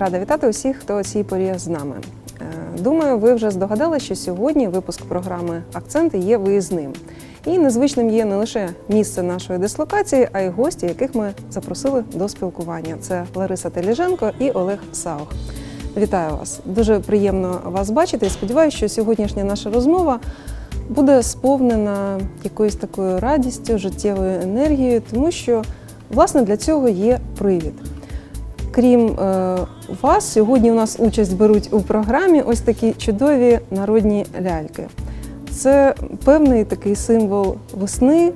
Рада вітати усіх, хто цій порі з нами. Е, Думаю, ви вже здогадали, що сьогодні випуск програми Акценти є виїзним. І незвичним є не лише місце нашої дислокації, а й гості, яких ми запросили до спілкування. Це Лариса Теліженко і Олег Саух. Вітаю вас! Дуже приємно вас бачити. І сподіваюся, що сьогоднішня наша розмова буде сповнена якоюсь такою радістю, життєвою енергією, тому що власне для цього є привід. Крім е, вас, сьогодні у нас участь беруть у програмі ось такі чудові народні ляльки. Це певний такий символ весни,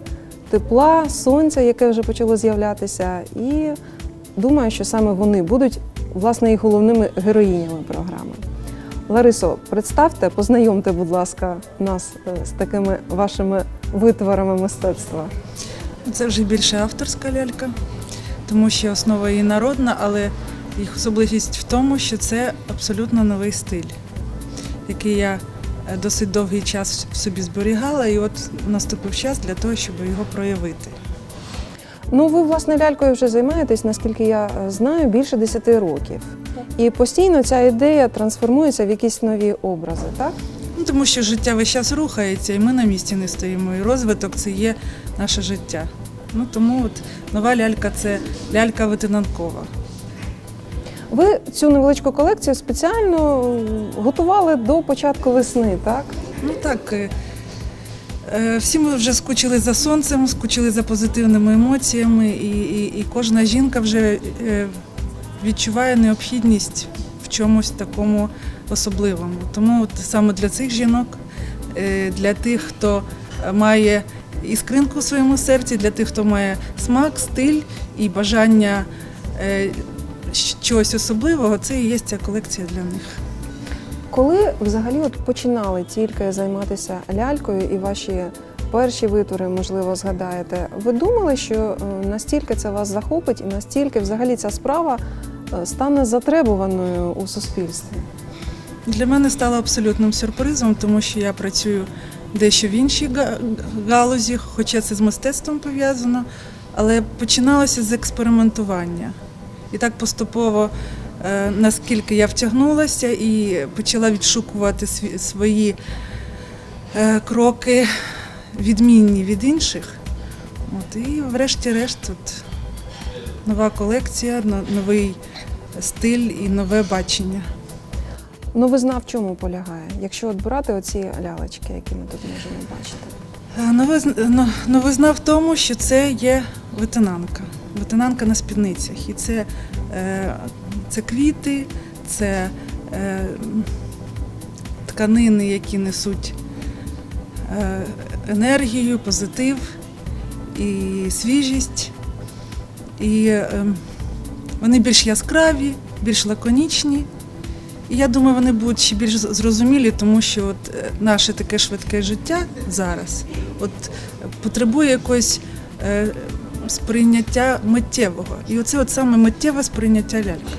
тепла, сонця, яке вже почало з'являтися. І думаю, що саме вони будуть власне і головними героїнями програми. Ларисо, представте, познайомте, будь ласка, нас е, з такими вашими витворами мистецтва. Це вже більше авторська лялька, тому що основа її народна, але їх особливість в тому, що це абсолютно новий стиль, який я е, досить довгий час в собі зберігала, і от наступив час для того, щоб його проявити. Ну, ви власне лялькою вже займаєтесь, наскільки я е, знаю, більше 10 років. І постійно ця ідея трансформується в якісь нові образи, так? Ну, тому що життя весь час рухається, і ми на місці не стоїмо. І розвиток це є наше життя. Ну тому от нова лялька це лялька ветенанкова. Ви цю невеличку колекцію спеціально готували до початку весни, так? Ну так. е, е, Всі ми вже скучили за сонцем, скучили за позитивними емоціями, і, і, і кожна жінка вже е, відчуває необхідність в чомусь такому особливому. Тому от саме для цих жінок, для тих, хто має іскринку в своєму серці, для тих, хто має смак, стиль і бажання е, чогось особливого, це і є ця колекція для них. Коли взагалі от починали тільки займатися лялькою і ваші перші витвори, можливо, згадаєте, ви думали, що е, настільки це вас захопить і настільки взагалі ця справа е, стане затребуваною у суспільстві? Для мене стало абсолютним сюрпризом, тому що я працюю дещо в іншій галузі, хоча це з мистецтвом пов'язано, але починалося з експериментування. І так поступово, е, наскільки я втягнулася і почала відшукувати свої е, кроки, відмінні від інших. От, і врешті-решт тут нова колекція, новий стиль і нове бачення. Новизна в чому полягає? Якщо от брати оці лялечки, які ми тут можемо бачити. Е, Новизна, но- новизна в тому, що це є ветенанка. Ветенанка на спідницях. І це, е, це квіти, це е, тканини, які несуть енергію, позитив і свіжість. І е, вони більш яскраві, більш лаконічні. І я думаю, вони будуть ще більш зрозумілі, тому що от е, наше таке швидке життя зараз от потребує якогось е, сприйняття миттєвого. І оце от саме миттєве сприйняття ляльки.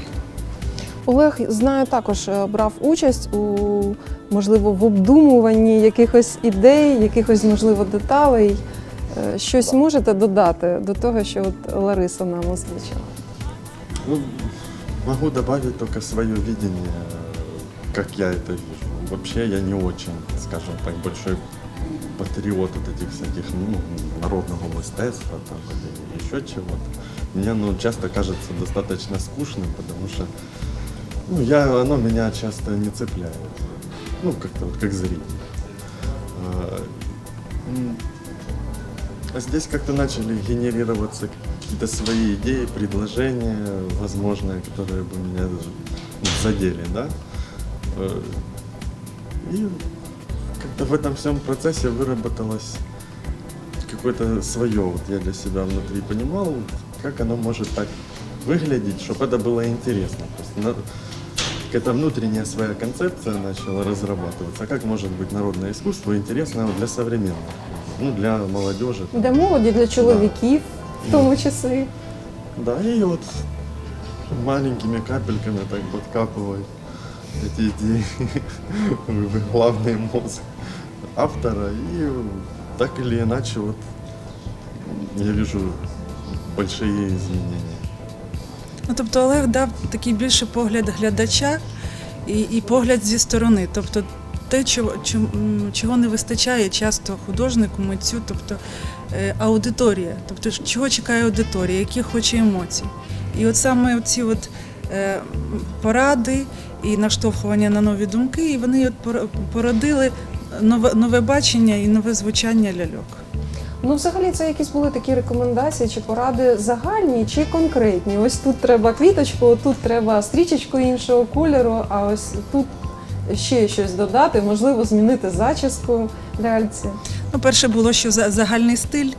Олег знаю, також е, брав участь у можливо в обдумуванні якихось ідей, якихось можливо деталей. Щось можете додати до того, що от Лариса нам озвучила? Ну, могу добавить только свое видение, как я это вижу. Вообще я не очень, скажем так, большой патриот вот этих всяких ну, народного мастерства там, или еще чего-то. Мне оно часто кажется достаточно скучным, потому что ну, я, оно меня часто не цепляет. Ну, как-то вот как зритель. А, а здесь как-то начали генерироваться какие-то свои идеи, предложения, возможные, которые бы меня ну, задели, да. Э, И как-то в этом всем процессе выработалось какое-то свое, вот я для себя внутри понимал, как оно может так выглядеть, чтобы это было интересно. То есть на- какая-то внутренняя своя концепция начала разрабатываться. Как может быть народное искусство интересно для современных, ну, для молодежи. там. Для молоді, для чоловіків, в тому числі. Да, и вот маленькими капельками так подкапывать эти идеи в главный мозг автора. И так или иначе вот я вижу большие изменения. Ну, тобто Олег дав такий більше погляд глядача і, і погляд зі сторони. Тобто те, чого, чого не вистачає часто художнику, митцю, тобто е, аудиторія. Тобто, чого чекає аудиторія, які хоче емоцій. І от саме ці от, е, поради і наштовхування на нові думки, і вони от породили нове, нове бачення і нове звучання ляльок. Ну, взагалі, це якісь були такі рекомендації чи поради загальні чи конкретні. Ось тут треба квіточку, тут треба стрічечку іншого кольору, а ось тут ще щось додати, можливо, змінити зачіску ляльці. Ну, перше було, що за- загальний стиль,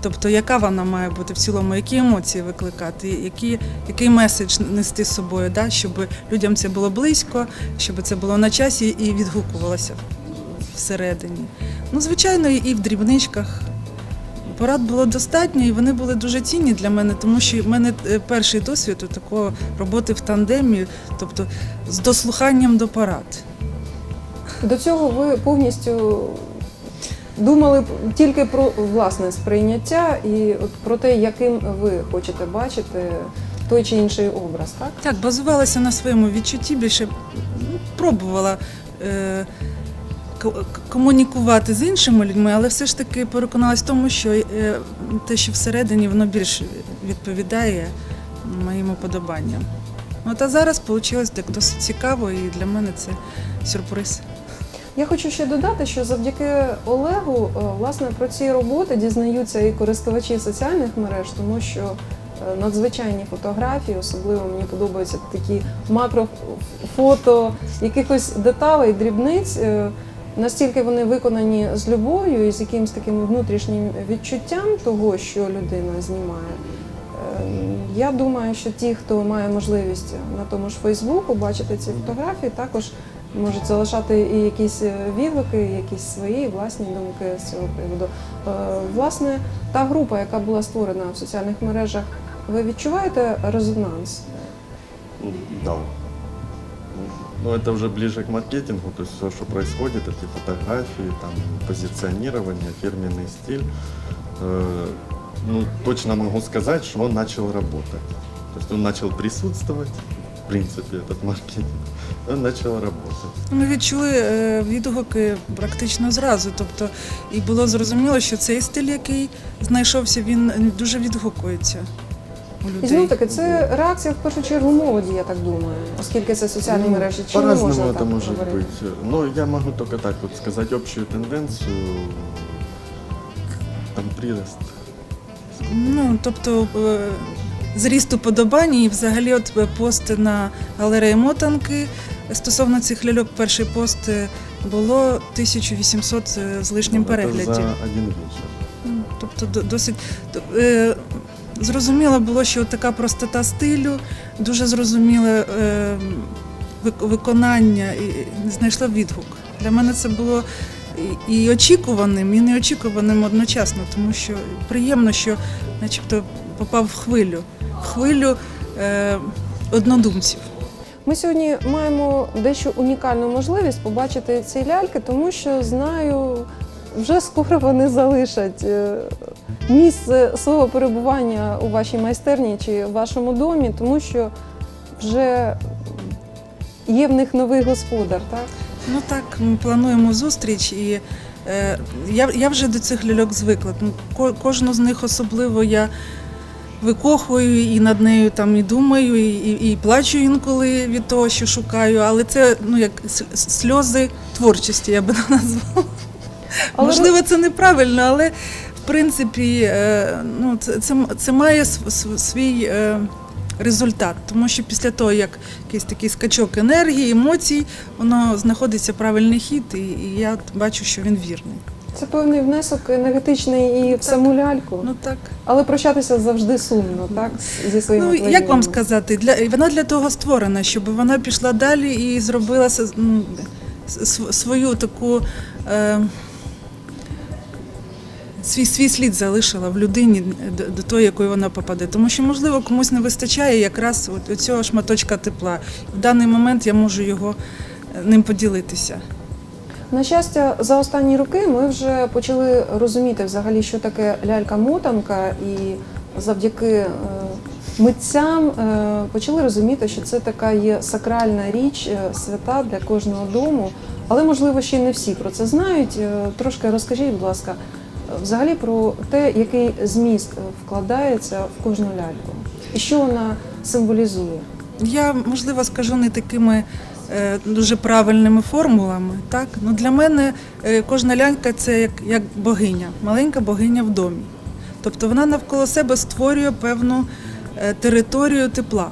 тобто яка вона має бути в цілому, які емоції викликати, які, який меседж нести з собою, да, щоб людям це було близько, щоб це було на часі і відгукувалося всередині. Ну, звичайно, і в дрібничках. Порад було достатньо, і вони були дуже цінні для мене, тому що в мене е, перший досвід у такої роботи в тандемі, тобто з дослуханням до порад. До цього ви повністю думали тільки про власне сприйняття і от про те, яким ви хочете бачити той чи інший образ, так? Так, базувалася на своєму відчутті, більше пробувала е, комунікувати з іншими людьми, але все ж таки переконалась в тому, що е, те, що всередині, воно більше відповідає моїм уподобанням. От а зараз вийшло так досить цікаво, і для мене це сюрприз. Я хочу ще додати, що завдяки Олегу е, власне про ці роботи дізнаються і користувачі соціальних мереж, тому що е, надзвичайні фотографії, особливо мені подобаються такі макрофото якихось деталей, дрібниць. е, Настільки вони виконані з любов'ю і з якимось таким внутрішнім відчуттям того, що людина знімає. Я думаю, що ті, хто має можливість на тому ж Фейсбуку бачити ці фотографії, також можуть залишати і якісь е, відгуки, якісь свої власні думки з цього приводу. Е, Власне, та група, яка була створена в соціальних мережах, ви відчуваєте резонанс? Да. Ну, это уже ближе к маркетингу, то есть все, что происходит, эти фотографии, там, позиционирование, фирменный стиль. Э, ну, точно могу сказать, что он начал работать. То есть он начал присутствовать, в принципе, этот маркетинг, он начал работать. Ми відчули е, відгуки практично зразу. Тобто, і було зрозуміло, що цей стиль, який знайшовся, він дуже відгукується І знову таки, це реакція в першу чергу молоді, я так думаю, оскільки це соціальні Ну, мережі. Чи не По-разному можна это так может говорити? быть. Но я могу только так вот сказать общую тенденцию. Там прирост. Ну, тобто е, зріст уподобань і взагалі от е, пост на галереї мотанки. Стосовно цих ляльок, перший пост е, було 1800 з лишнім Ну, переглядів. За один вечер. Ну, Тобто до- досить е, зрозуміло було, що така простота стилю, дуже зрозуміле е, виконання і знайшло відгук. Для мене це було і, очікуваним, і неочікуваним одночасно, тому що приємно, що начебто попав в хвилю, хвилю е, однодумців. Ми сьогодні маємо дещо унікальну можливість побачити ці ляльки, тому що знаю, вже скоро вони залишать е, місце свого перебування у вашій майстерні чи в вашому домі, тому що вже є в них новий господар, так? Ну так, ми плануємо зустріч, і е, я, я вже до цих ляльок звикла. Ну, ко- кожну з них особливо я викохую і над нею там і думаю, і, і, і плачу інколи від того, що шукаю. Але це ну як сльози творчості, я би назвала. Але Можливо, це неправильно, але в принципі е, ну, це, це, це має св- св- свій е, результат. Тому що після того, як якийсь такий скачок енергії, емоцій, воно знаходиться правильний хід, і, і я бачу, що він вірний. Це певний внесок енергетичний і в саму ляльку. Ну так. Але прощатися завжди сумно, так? Зі своїми Ну, як вам сказати, для, вона для того створена, щоб вона пішла далі і зробила ну, свою таку. Е, Свій свій слід залишила в людині до, до тої, якої вона попаде. Тому що, можливо, комусь не вистачає якраз от цього шматочка тепла. В даний момент я можу його е, ним поділитися. На щастя, за останні роки ми вже почали розуміти взагалі, що таке лялька-мотанка, і завдяки е, митцям е, почали розуміти, що це така є сакральна річ, е, свята для кожного дому. Але можливо ще не всі про це знають. Трошки розкажіть, будь ласка, взагалі про те, який зміст вкладається в кожну ляльку, і що вона символізує. Я можливо скажу не такими дуже правильними формулами. Так? Ну, для мене е, кожна лянька це як, як богиня, маленька богиня в домі. Тобто вона навколо себе створює певну е, територію тепла.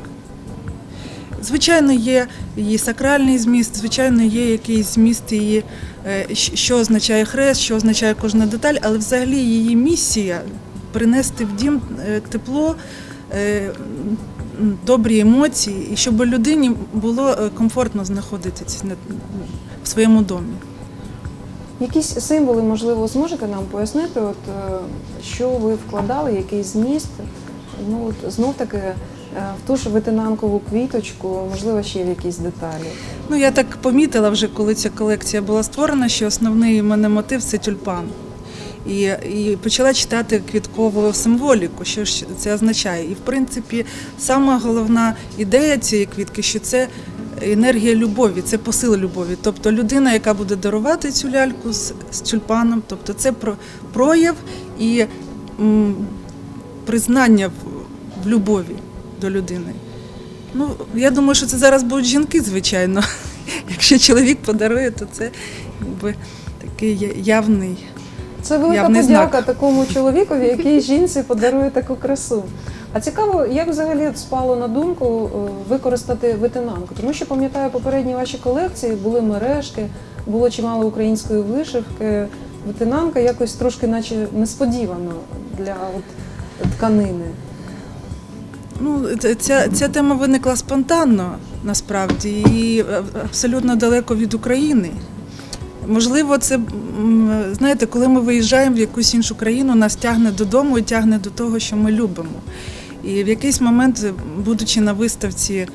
Звичайно, є її сакральний зміст, звичайно, є якийсь зміст її, е, що означає хрест, що означає кожна деталь, але взагалі її місія принести в дім е, тепло, е, добрі емоції, і щоб людині було е, комфортно знаходитися в своєму домі. Якісь символи, можливо, зможете нам пояснити, от е, що ви вкладали, який зміст? Ну от знов таки е, в ту ж ветенанкову квіточку, можливо, ще в якісь деталі. Ну, я так помітила вже, коли ця колекція була створена, що основний у мене мотив це тюльпан. І, і почала читати квіткову символіку, що ж це означає. І в принципі, сама головна ідея цієї квітки, що це енергія любові, це посил любові. Тобто людина, яка буде дарувати цю ляльку з, з тюльпаном, тобто це про прояв і м, признання в, в любові до людини. Ну, я думаю, що це зараз будуть жінки, звичайно. Якщо чоловік подарує, то це якби такий явний. Це велика Явний подяка знак. такому чоловікові, який жінці подарує таку красу. А цікаво, як взагалі спало на думку е, використати ветенанку? Тому що пам'ятаю, попередні ваші колекції були мережки, було чимало української вишивки. Ветенанка якось трошки, наче несподівано для от тканини. Ну, ця, ця тема виникла спонтанно насправді і е, абсолютно далеко від України. Можливо, це знаєте, коли ми виїжджаємо в якусь іншу країну, нас тягне додому і тягне до того, що ми любимо. І в якийсь момент, будучи на виставці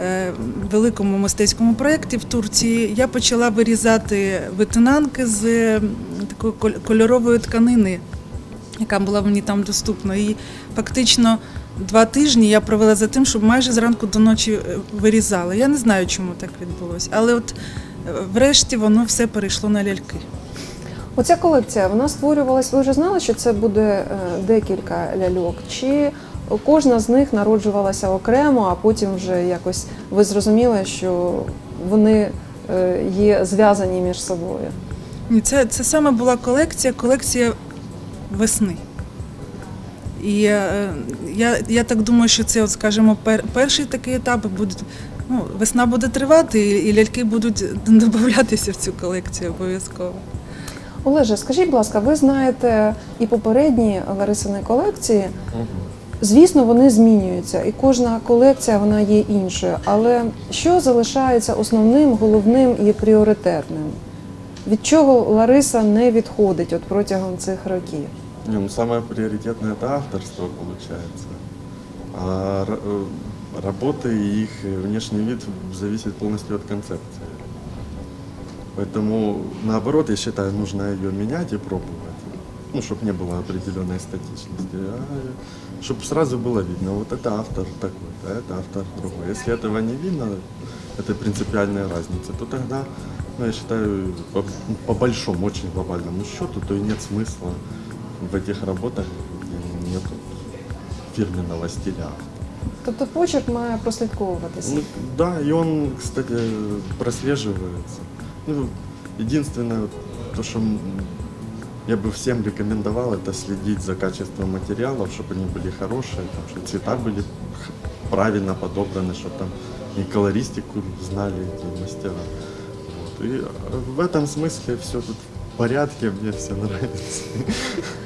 е, в великому мистецькому проєкті в Турції, я почала вирізати ветенанки з е, такої кольорової тканини, яка була мені там доступна. І фактично два тижні я провела за тим, щоб майже зранку до ночі е, вирізала. Я не знаю, чому так відбулося, але от е, врешті воно все перейшло на ляльки. Оця колекція вона створювалась. Ви вже знали, що це буде е, декілька ляльок? Чи кожна з них народжувалася окремо, а потім вже якось ви зрозуміли, що вони е, є зв'язані між собою? Ні, це, це саме була колекція, колекція весни. І е, я, я так думаю, що це, от, скажімо, пер, перший такий етап буде. Ну, весна буде тривати, і, і ляльки будуть додатися в цю колекцію обов'язково. Олеже, скажіть, будь ласка, ви знаєте і попередні Ларисини колекції. Звісно, вони змінюються, і кожна колекція вона є іншою. Але що залишається основним, головним і пріоритетним? Від чого Лариса не відходить от протягом цих років? Не, ну самое приоритетное это авторство получается. А э, работы и их внешний вид зависит полностью от концепции. Поэтому, наоборот, я считаю, нужно ее менять и пробовать. Ну, чтобы не было определенной статичности. А чтобы сразу было видно, вот это автор такой-то, а это автор другой. Если этого не видно, это принципиальная разница, то тогда, ну, я считаю, по, по большому, очень глобальному счету, то и нет смысла в этих работах, где нет фирменного стиля. Тобто почерк має прослідковуватися. Ну, да, и он, кстати, прослеживается. Ну, единственное, вот то, что м, я бы всем рекомендовал, это следить за качеством материалов, чтобы они были хорошие, там, чтобы цвета были х- правильно подобраны, чтобы там и колористику знали эти мастера. Вот. И э, в этом смысле все тут в порядке, мне все нравится.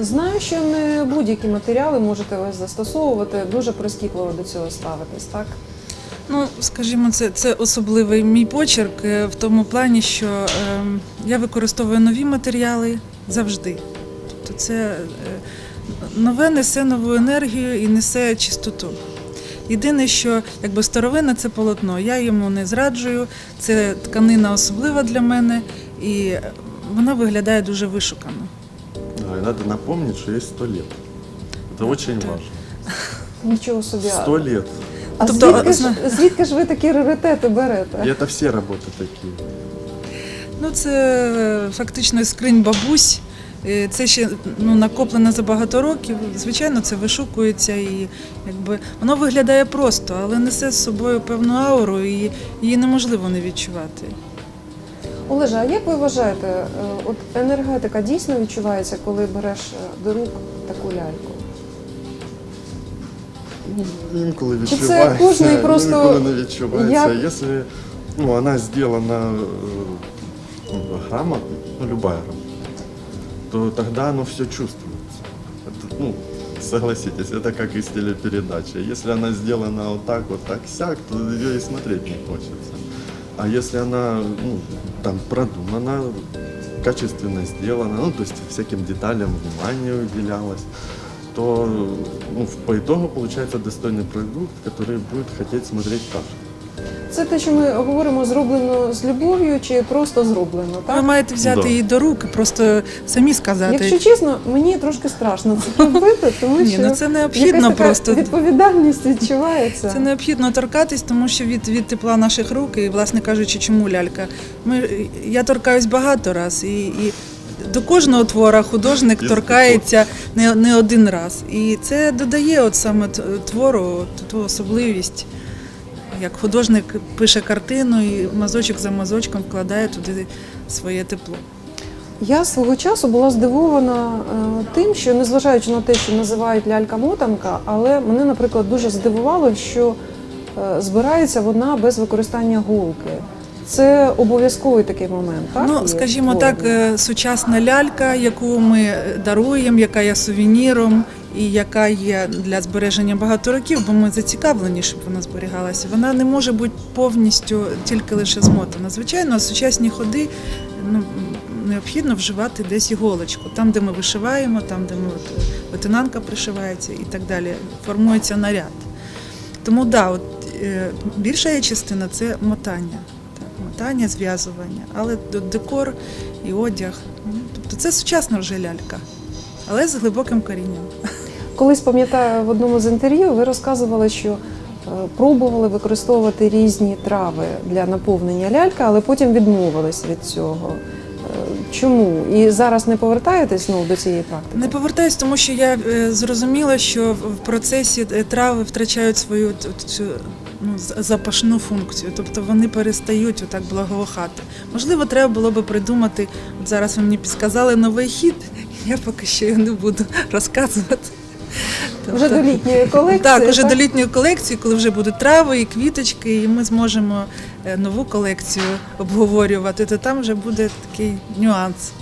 Знаю, що не будь-які матеріали можете ви застосовувати, дуже прискіпливо до цього ставитись, так? Ну, скажімо, це, це особливий мій почерк е, в тому плані, що е, я використовую нові матеріали завжди. Тобто це е, нове несе нову енергію і несе чистоту. Єдине, що якби старовина це полотно, я йому не зраджую, це тканина особлива для мене, і вона виглядає дуже вишукано. Да, и надо напомнить, что есть сто лет. Это очень Да. важно. Нічого собі. Сто лет. А Тобто, звідки, ж, зна- звідки ж ви такі раритети берете? И это все работы такие. Ну, це е, фактично скринь бабусь. Е, Це ще ну, накоплено за багато років. Звичайно, це вишукується і якби воно виглядає просто, але несе з собою певну ауру, і її неможливо не відчувати. Олеже, а як ви вважаєте, е, от енергетика дійсно відчувається, коли береш е, до рук таку ляльку? Інколи Чи це відчувається, кожний просто інколи не відчувається. як- Якщо ну, вона сделана э, ну, грамотно, ну, любая работа, то тогда оно все чувствуется. Это, ну, согласитесь, это как из телепередачи. Если она сделана вот так, вот так, сяк, то ее и смотреть не хочется. А если она ну, там продумана, качественно сделана, ну, то есть всяким деталям внимание уделялось, то ну, в- по итогу получается достойный продукт, который будет хотеть смотреть каждый. Це те, що ми говоримо, зроблено з любов'ю чи просто зроблено, Ви маєте взяти Да. її до рук і просто самі сказати. Якщо чесно, мені трошки страшно це робити, тому Ні, що ну це якась необхідно така просто. відповідальність відчувається. Це необхідно торкатись, тому що від, від тепла наших рук, і, власне кажучи, чому лялька. Ми, я торкаюсь багато раз, і, і до кожного твора художник торкається не, не один раз. І це додає от саме т- твору от ту особливість. Як художник пише картину і мазочок за мазочком вкладає туди своє тепло. Я свого часу була здивована е, тим, що незважаючи на те, що називають лялька-мотанка, але мене, наприклад, дуже здивувало, що е, збирається вона без використання голки. Це обов'язковий такий момент, так? Ну, скажімо так, е, сучасна лялька, яку ми даруємо, яка є сувеніром і яка є для збереження багато років, бо ми зацікавлені, щоб вона зберігалася. Вона не може бути повністю тільки лише змотана. Звичайно, сучасні ходи ну, необхідно вживати десь іголочку, там, де ми вишиваємо, там, де ми от, ветенанка пришивається і так далі. Формується наряд. Тому да, от, е, більша частина це мотання. Мотання, зв'язування, але декор і одяг. Тобто це сучасна вже лялька, але з глибоким корінням. Колись пам'ятаю в одному з інтерв'ю, ви розказували, що е, пробували використовувати різні трави для наповнення лялька, але потім відмовились від цього. Е, Чому? І зараз не повертаєтесь знову до цієї практики? Не повертаюсь, тому що я е, зрозуміла, що в процесі трави втрачають свою цю ну, запашну функцію, тобто вони перестають отак благоухати. Можливо, треба було би придумати. От зараз ви мені підсказали новий хід, я поки що його не буду розказувати. Вже до літньої колекції. Так, вже до літньої колекції, коли вже будуть трави і квіточки, і ми зможемо е, нову колекцію обговорювати, то там вже буде такий нюанс.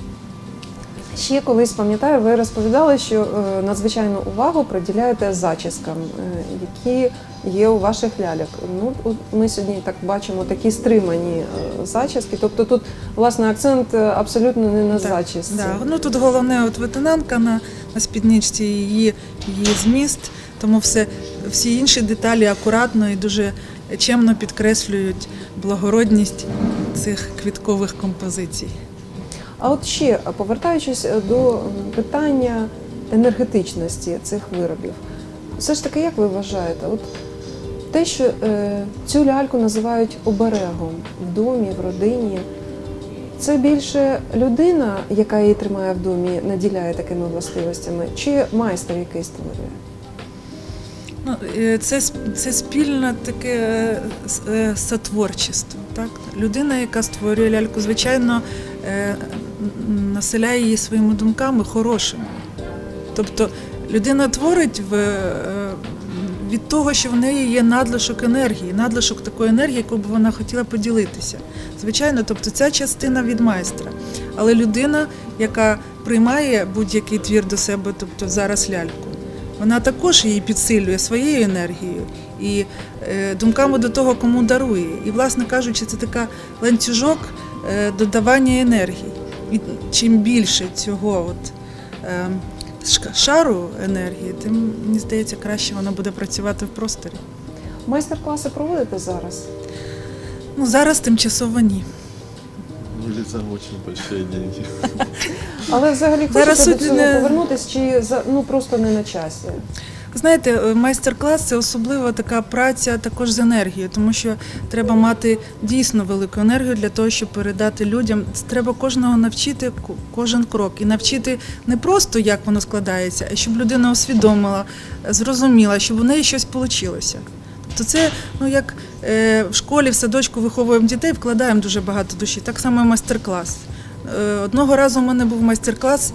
Ще колись пам'ятаю, ви розповідали, що е, надзвичайну увагу приділяєте зачіскам, е, які є у ваших ляльок. Ну, ми сьогодні так бачимо такі стримані е, зачіски. Тобто тут власне акцент е, абсолютно не на Так, зачісці. Да. Ну тут головне от ветенанка на, на спідничці, її, її зміст, тому все, всі інші деталі акуратно і дуже чемно підкреслюють благородність цих квіткових композицій. А от ще повертаючись е, до питання енергетичності цих виробів, все ж таки, як ви вважаєте, от те, що е, цю ляльку називають оберегом в домі, в родині, це більше людина, яка її тримає в домі, наділяє такими властивостями, чи майстер, який створює? Ну, е, це, це спільне таке е, сотворчество. Так? Людина, яка створює ляльку, звичайно, населяє її своїми думками хорошими. Тобто людина творить в, від того, що в неї є надлишок енергії, надлишок такої енергії, яку б вона хотіла поділитися. Звичайно, тобто ця частина від майстра. Але людина, яка приймає будь-який твір до себе, тобто зараз ляльку, вона також її підсилює своєю енергією і е, думками до того, кому дарує. І, власне кажучи, це така ланцюжок е, додавання енергії. І чим більше цього от, е, шка- шару енергії, тим, мені здається, краще вона буде працювати в просторі. Майстер-класи проводите зараз? Ну, зараз тимчасово ні. За очень большие деньги. Але взагалі Зараз хочете до цього повернутися, чи ну просто не на часі? Знаєте, е, майстер-клас це особлива така праця також з енергією, тому що треба мати дійсно велику енергію для того, щоб передати людям. Треба кожного навчити кожен крок і навчити не просто як воно складається, а щоб людина усвідомила, зрозуміла, щоб у неї щось вийшло. Тобто це ну як е, в школі, в садочку виховуємо дітей, вкладаємо дуже багато душі. Так само і майстер-клас. Е, одного разу у мене був майстер-клас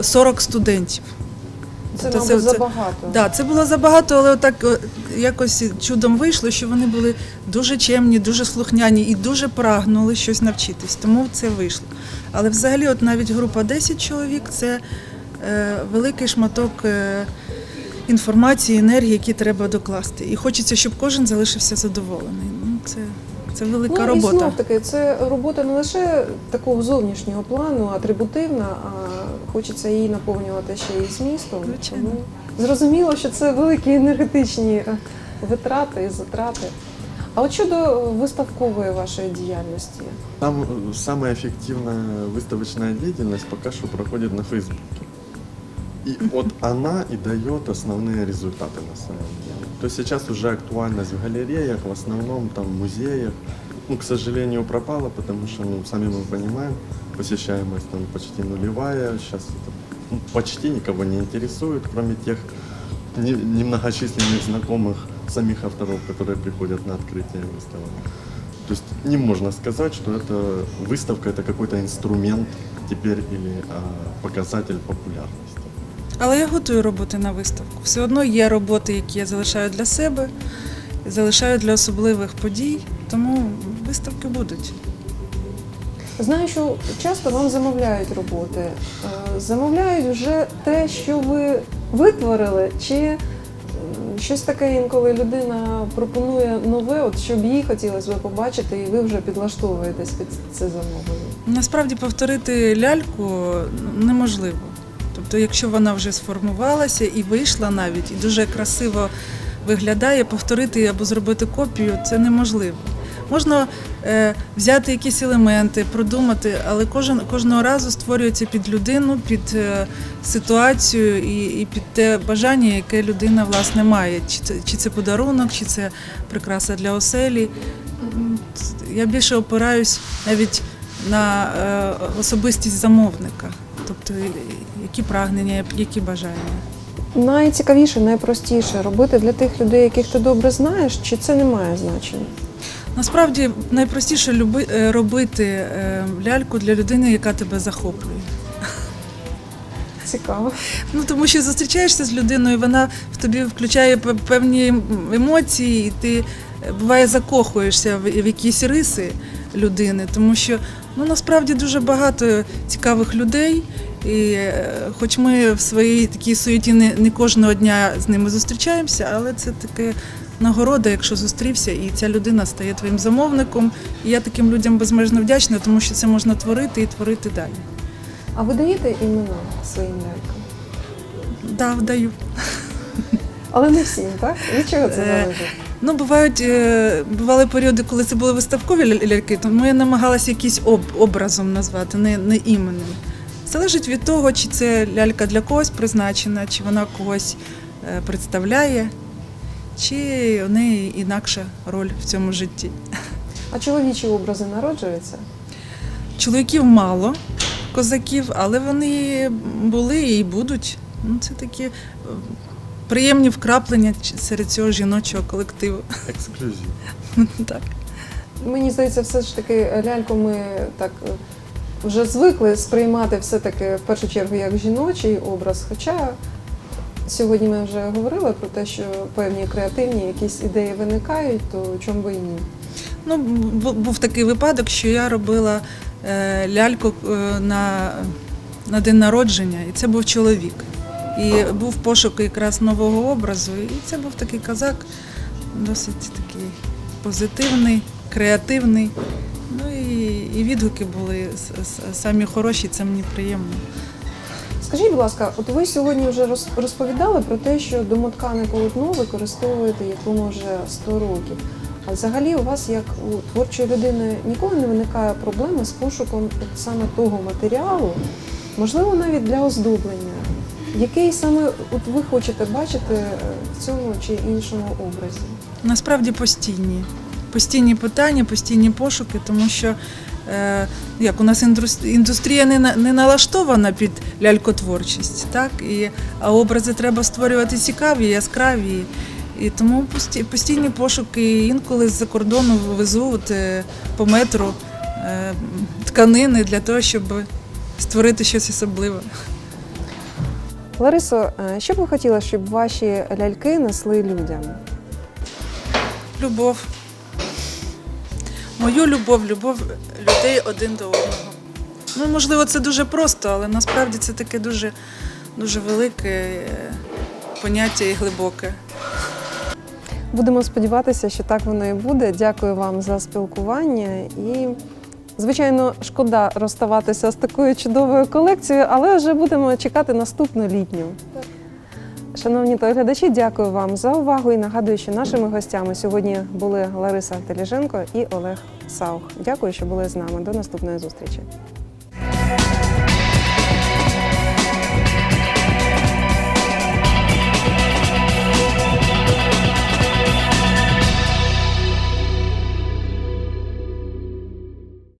40 студентів. Це, мабуть, це- забагато. Да, це було забагато, але так якось чудом вийшло, що вони були дуже чемні, дуже слухняні і дуже прагнули щось навчитись. Тому це вийшло. Але взагалі, от навіть група 10 чоловік це е, великий шматок е, інформації, енергії, які треба докласти. І хочеться, щоб кожен залишився задоволений. Ну, це, це велика ну, І робота. знов таки, це робота не лише такого зовнішнього плану, атрибутивна, а хочеться її наповнювати ще і змістом. Звичайно. Тому зрозуміло, що це великі енергетичні е, витрати і затрати. А от щодо виставкової вашої діяльності, Там э, самая эффективная выставочная деятельность пока что проходит на Фейсбуке. И вот она и дает основные результаты на самом деле. То есть сейчас уже актуальность в галереях, в основном там в музеях, ну, к сожалению, пропала, потому что, ну, сами мы понимаем, посещаемость там почти нулевая, сейчас это ну, почти никого не интересует, кроме тех не- немногочисленных знакомых самих авторов, которые приходят на открытие выставок. То есть не можно сказать, что это выставка это какой-то инструмент теперь или а, показатель популярности. Але я готую роботи на виставку. Все одно є роботи, які я залишаю для себе, залишаю для особливих подій, тому виставки будуть. знаю, що часто вам замовляють роботи. Е, Замовляють вже те, що ви витворили, чи щось таке інколи людина пропонує нове, от щоб їй хотілося би побачити, і ви вже підлаштовуєтесь під це замовлення. Насправді повторити ляльку неможливо. Тобто, якщо вона вже сформувалася і вийшла навіть, і дуже красиво виглядає, повторити або зробити копію це неможливо. Можна е, взяти якісь елементи, продумати, але кожен кожного разу створюється під людину, під е, ситуацію і, і під те бажання, яке людина власне має. Чи це, чи це подарунок, чи це прикраса для оселі. Я більше опираюсь навіть на е, особистість замовника, тобто е, які прагнення, які бажання. Найцікавіше, найпростіше робити для тих людей, яких ти добре знаєш, чи це не має значення? Насправді найпростіше люби, е, робити е, ляльку для людини, яка тебе захоплює. Цікаво. Ну тому що зустрічаєшся з людиною, вона в тобі включає пе- певні емоції, і ти буває закохуєшся в, якісь риси людини, тому що ну насправді дуже багато цікавих людей. І е, хоч ми в своїй такій суєті не, не кожного дня з ними зустрічаємося, але це таке нагорода, якщо зустрівся, і ця людина стає твоїм замовником. І я таким людям безмежно вдячна, тому що це можна творити і творити далі. А ви даєте імена своїм лялькам? Да, вдаю. Але не всім, так? Від чого це Е, залежить? Ну, бувають, е, бували періоди, коли це були виставкові ляльки, тому я намагалася якийсь об, образом назвати, не, не іменем. Залежить від того, чи це лялька для когось призначена, чи вона когось е, представляє, чи у неї інакша роль в цьому житті. А чоловічі образи народжуються? Чоловіків мало, козаків, але вони були і будуть. Ну, це такі е, приємні вкраплення серед цього жіночого колективу. Эксклюзив. Так. Мені здається, все ж таки ляльку ми так е, вже звикли сприймати все-таки в першу чергу як жіночий образ. Хоча сьогодні ми вже говорили про те, що певні креативні якісь ідеї виникають, то чому би і ні. Ну, бу- був такий випадок, що я робила е, ляльку е, на, на день народження, і це був чоловік. І був пошук якраз нового образу. І це був такий казак, досить такий позитивний, креативний. Ну і, і відгуки були самі хороші, це мені приємно. Скажіть, будь ласка, от ви сьогодні вже розповідали про те, що домоткане полотно використовуєте якому вже 100 років. А взагалі у вас, як у творчої людини, ніколи не виникає проблеми з пошуком саме того матеріалу, можливо, навіть для оздоблення Який саме от ви хочете бачити е, в цьому чи іншому образі? Насправді постійні. Постійні питання, постійні пошуки, тому що е, як у нас індус- індустрія не, не налаштована під лялькотворчість, так? І, а образи треба створювати цікаві, яскраві. І тому пості- постійні пошуки інколи з-за кордону везу от, е, по метру е, тканини для того, щоб створити щось особливе. Ларисо, е, що б ви хотіли, щоб ваші ляльки несли людям? Любов. Мою любов, любов людей один до одного. Ну, можливо, це дуже просто, але насправді це таке дуже, дуже велике е, поняття і глибоке. Будемо сподіватися, що так воно і буде. Дякую вам за спілкування і. Звичайно, шкода розставатися з такою чудовою колекцією, але вже будемо чекати наступну літню. Шановні телеглядачі, дякую вам за увагу і нагадую, що нашими гостями сьогодні були Лариса Теліженко і Олег Саух. Дякую, що були з нами. До наступної зустрічі.